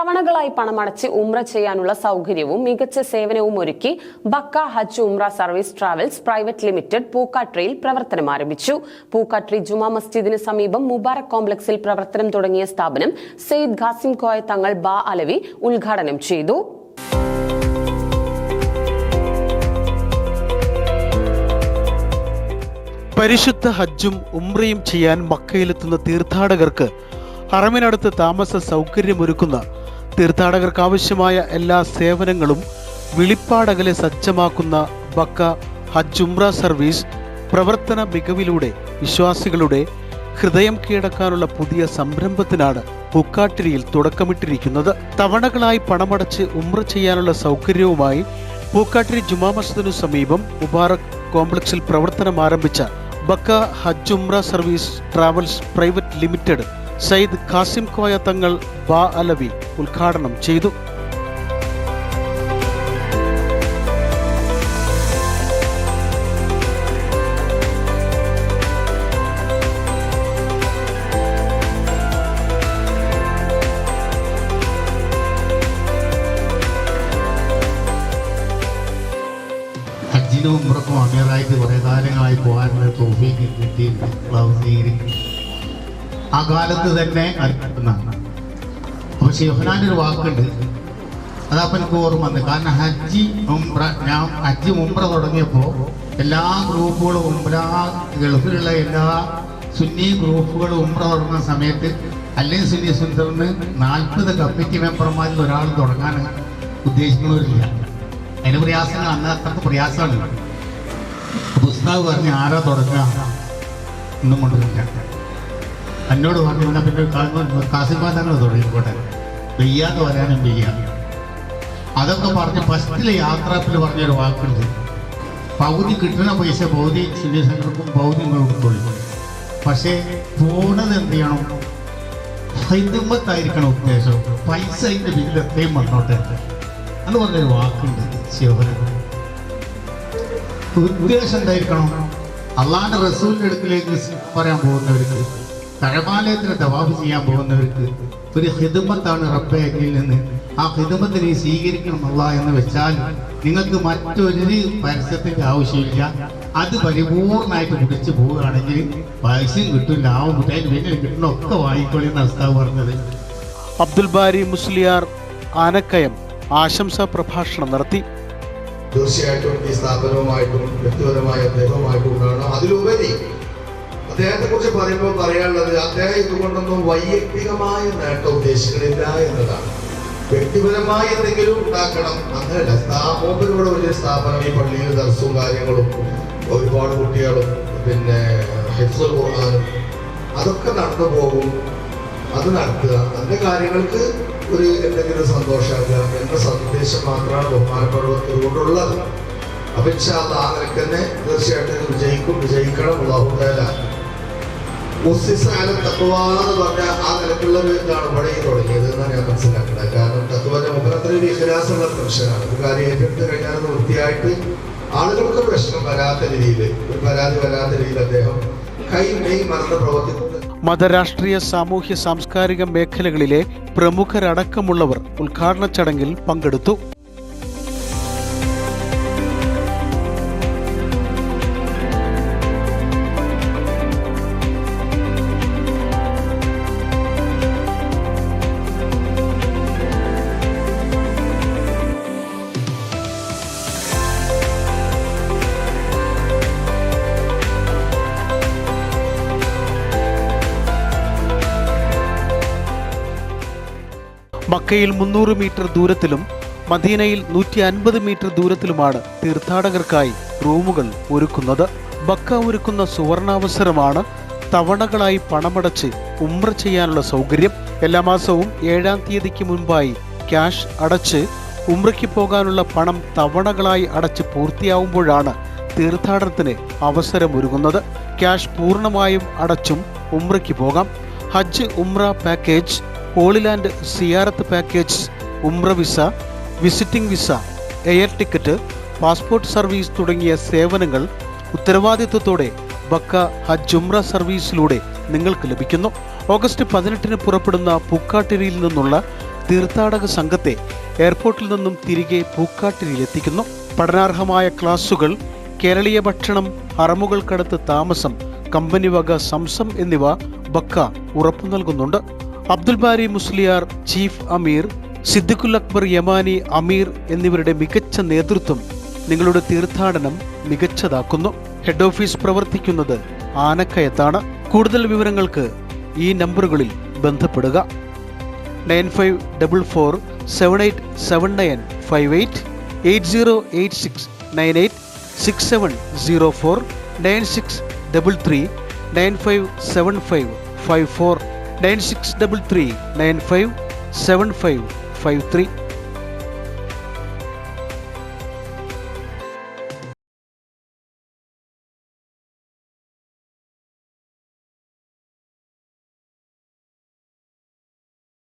തവണകളായി പണമടച്ച് ഉംറ ചെയ്യാനുള്ള സൗകര്യവും മികച്ച സേവനവും ഒരുക്കി Bakka Hajj Umrah service travels private limited പൂക്കാട്രിയിൽ പ്രവർത്തനം ആരംഭിച്ചു. പൂക്കാട്രി ജുമാ മസ്ജിദിന് സമീപം മുബാറക് കോംപ്ലക്സിൽ പ്രവർത്തനം തുടങ്ങിയ സ്ഥാപനം സെയ്ദ് ഖാസിം കോയ തങ്ങൾ ബാ അലവി ഉദ്ഘാടനം ചെയ്തു. പരിശുദ്ധ ഹജ്ജും ഉംറയും ചെയ്യാൻ മക്കയിലെത്തുന്ന തീർത്ഥാടകർക്ക് ഹറമിനടുത്ത് താമസ സൗകര്യമൊരുക്കുന്ന തീർത്ഥാടകർക്ക് ആവശ്യമായ എല്ലാ സേവനങ്ങളും വിളിപ്പാടകലെ സജ്ജമാക്കുന്ന ബക്ക ഹജ് ഉംറ സർവീസ് പ്രവർത്തന മികവിലൂടെ വിശ്വാസികളുടെ ഹൃദയം കീഴടക്കാനുള്ള പുതിയ സംരംഭത്തിനാണ് പൂക്കാട്ടിരിയിൽ തുടക്കമിട്ടിരിക്കുന്നത്. തവണകളായി പണമടച്ച് ഉമ്ര ചെയ്യാനുള്ള സൗകര്യവുമായി പൂക്കാട്ടിരി ജുമാ മസ്ജിദിനു സമീപം മുബാറക് കോംപ്ലക്സിൽ പ്രവർത്തനം ആരംഭിച്ച Bakka Hajj Umrah service travels private limited Sayyid Khasim Koya Thangal Ba Alavi ഉദ്ഘാടനം ചെയ്തു ും. ഉമ്രക്കും അമീറായിട്ട് കുറേ കാലങ്ങളായി പോകാനുള്ള തോഫീക്ക് കിട്ടി സ്വീകരിക്കും. ആ കാലത്ത് തന്നെ അറിയപ്പെടുന്നതാണ് അപ്പോൾ ഷെഹ്നാന്റെ ഒരു വാക്കുണ്ട്. അതപ്പം എനിക്ക് ഓർമ്മ വന്നു. കാരണം ഹജ്ജി ഉംറ ഞാൻ ഹജ്ജ് ഉംറ തുടങ്ങിയപ്പോൾ എല്ലാ ഗ്രൂപ്പുകളും ഉംറ ഗൾഫിലുള്ള എല്ലാ സുന്നി ഗ്രൂപ്പുകളും ഉംറ തുടങ്ങുന്ന സമയത്ത് അല്ലെങ്കിൽ സുന്നി സുന്ദറിന് നാൽപ്പത് കമ്മിറ്റി മെമ്പർമാരിൽ ഒരാൾ തുടങ്ങാൻ ഉദ്ദേശിക്കുന്നവരില്ല. അതിന് പ്രയാസങ്ങൾ അന്ന് അത്രയ്ക്ക് പ്രയാസമാണ്. പുസ്തകം പറഞ്ഞ് ആരാ തുടങ്ങുക? ഒന്നും കൊണ്ടുവരില്ല. എന്നോട് പറഞ്ഞു എന്നാ പിന്നെ കാസിമാ തങ്ങൾ തുടങ്ങിക്കോട്ടെ വെയ്യാന്ന് പറയാനും വെയ്യ. അതൊക്കെ പറഞ്ഞ് ഫസ്റ്റിലെ യാത്രാപ്പിൽ പറഞ്ഞൊരു വാക്കുണ്ട്. പൗതി കിട്ടുന്ന പൈസ സംഘർക്കും പകുതി നിങ്ങൾ കൊടുത്തോളൂ പക്ഷേ പോണത് എന്ത് ചെയ്യണം? ഹൈദമ്പത്തായിരിക്കണം ഉദ്ദേശം. പൈസ അതിന്റെ ബില്ല് എത്രയും വന്നോട്ടെ. എന്ന് പറഞ്ഞൊരു വാക്കുണ്ട് ശിവഹരൻ ഉദ്ദേശം എന്തായിരിക്കണം? അള്ളാന്റെ റസൂലിന്റെ അടുക്കിലേക്ക് പറയാൻ പോകുന്നവർക്ക് കഴമാലയത്തിന് തവാഫ് ചെയ്യാൻ പോകുന്നവർക്ക് ഒരു ഹിദമത്താണ് റബ്ബെ എന്നിൽ നിന്ന്. ആ ഹിദമത്ത് നീ സ്വീകരിക്കണം എന്ന് വെച്ചാൽ നിങ്ങൾക്ക് മറ്റൊരു പരസ്യത്തിന്റെ ആവശ്യമില്ല. അത് പരിപൂർണമായിട്ട് മുടിച്ച് പോവുകയാണെങ്കിൽ പൈസയും കിട്ടും ലാഭം കിട്ടും പിന്നെ കിട്ടണ. ഒക്കെ വാങ്ങിക്കോളി എന്ന അവസ്ഥ പറഞ്ഞത്. അബ്ദുൽ ബാരി മുസ്ലിയാർ ആനക്കയം ആശംസാ പ്രഭാഷണം നടത്തി. തീർച്ചയായിട്ടും ഈ സ്ഥാപനവുമായിട്ടും വ്യക്തിപരമായ അദ്ദേഹവുമായിട്ടും കാണാം അതിലുപരി അദ്ദേഹത്തെ കുറിച്ച് പറയുമ്പോൾ പറയാനുള്ളത് അദ്ദേഹം ഇതുകൊണ്ടൊന്നും വൈയക്തികമായ നേട്ടം ഉദ്ദേശിക്കുന്നില്ല എന്നതാണ്. വ്യക്തിപരമായി എന്തെങ്കിലും ഉണ്ടാക്കണം അങ്ങനെയല്ല. സ്ഥാപനത്തിലൂടെ വലിയ സ്ഥാപനം ഈ പള്ളിയിൽ ദർസും കാര്യങ്ങളും ഒരുപാട് കുട്ടികളും പിന്നെ ഹിഫ്സുൽ ഖുർആാനും അതൊക്കെ നടന്നു പോകും. അത് നടത്തുക. അതിന്റെ കാര്യങ്ങൾക്ക് ഒരു എന്തെങ്കിലും സന്തോഷമല്ല എന്ന സന്ദേശം മാത്രമാണ് ബഹുമാനപ്പെടുന്നത് കൊണ്ടുള്ളത്. അപ്പൊ ഇൻഷാ നിലയ്ക്ക് തന്നെ തീർച്ചയായിട്ടും വിജയിക്കും വിജയിക്കണം. അള്ളാഹുദാല മുസ്ലിസ് ആലം തത്വ എന്ന് പറഞ്ഞ ആ നിലക്കുള്ള ഒരു ഇതാണ് ഈ തുടങ്ങിയത് എന്നാണ് ഞാൻ മനസ്സിലാക്കുന്നത്. കാരണം തത്വന്റെ മുഖം അത്ര ഒരു വിശ്വാസമുള്ള മനുഷ്യനാണ്. ഒരു കാര്യം ഏറ്റെടുത്ത് കഴിഞ്ഞാൽ വൃത്തിയായിട്ട് ആളുകൾക്ക് പ്രശ്നം വരാത്ത രീതിയിൽ ഒരു പരാതി വരാത്ത രീതിയിൽ അദ്ദേഹം കൈ മെയ് മറന്ന് പ്രവർത്തിക്കുന്നത് മതരാഷ്ട്രീയ സാമൂഹ്യ സാംസ്കാരിക മേഖലകളിലെ പ്രമുഖരടക്കമുള്ളവർ ഉദ്ഘാടന ചടങ്ങിൽ പങ്കെടുത്തു. മക്കയിൽ മുന്നൂറ് മീറ്റർ ദൂരത്തിലും മദീനയിൽ നൂറ്റി അൻപത് മീറ്റർ ദൂരത്തിലുമാണ് തീർത്ഥാടകർക്കായി റൂമുകൾ ഒരുക്കുന്നത്. ബക്ക ഒരുക്കുന്ന സുവർണാവസരമാണ് തവണകളായി പണമടച്ച് ഉമ്ര ചെയ്യാനുള്ള സൗകര്യം. എല്ലാ മാസവും ഏഴാം തീയതിക്ക് മുൻപായി ക്യാഷ് അടച്ച് ഉമ്രയ്ക്ക് പോകാനുള്ള പണം തവണകളായി അടച്ച് പൂർത്തിയാവുമ്പോഴാണ് തീർത്ഥാടനത്തിന് അവസരമൊരുങ്ങുന്നത്. ക്യാഷ് പൂർണമായും അടച്ചും ഉമ്രയ്ക്ക് പോകാം. ഹജ്ജ് ഉംറ പാക്കേജ് ഹോളിലാൻഡ് സിയാറത്ത് പാക്കേജ് ഉംറ visa visiting visa air ticket passport service തുടങ്ങിയ സേവനങ്ങൾ ഉത്തരവാദിത്വത്തോടെ ബക്ക ഹജ് ഉംറ സർവീസിലൂടെ നിങ്ങൾക്ക് ലഭിക്കുന്നു. ഓഗസ്റ്റ് പതിനെട്ടിന് പുറപ്പെടുന്ന പൂക്കാട്ടിരിയിൽ നിന്നുള്ള തീർത്ഥാടക സംഘത്തെ എയർപോർട്ടിൽ നിന്നും തിരികെ പൂക്കാട്ടിരിയിലെത്തിക്കുന്നു പഠനാർഹമായ ക്ലാസുകൾ കേരളീയ ഭക്ഷണം ഹറമുകൾക്കടുത്ത് താമസം കമ്പനി വക സംസം എന്നിവ ബക്ക ഉറപ്പു നൽകുന്നുണ്ട്. അബ്ദുൽ ബാരി മുസ്ലിയാർ ചീഫ് അമീർ സിദ്ദിഖുൽ അക്ബർ യമാനി അമീർ എന്നിവരുടെ മികച്ച നേതൃത്വം നിങ്ങളുടെ തീർത്ഥാടനം മികച്ചതാക്കുന്നു. ഹെഡ് ഓഫീസ് പ്രവർത്തിക്കുന്നത് ആനക്കയത്താണ്. കൂടുതൽ വിവരങ്ങൾക്ക് ഈ നമ്പറുകളിൽ ബന്ധപ്പെടുക. Nine five double four seven eight seven nine five eight eight zero eight six nine eight six seven zero four nine six double three nine five seven five five four 9633 957553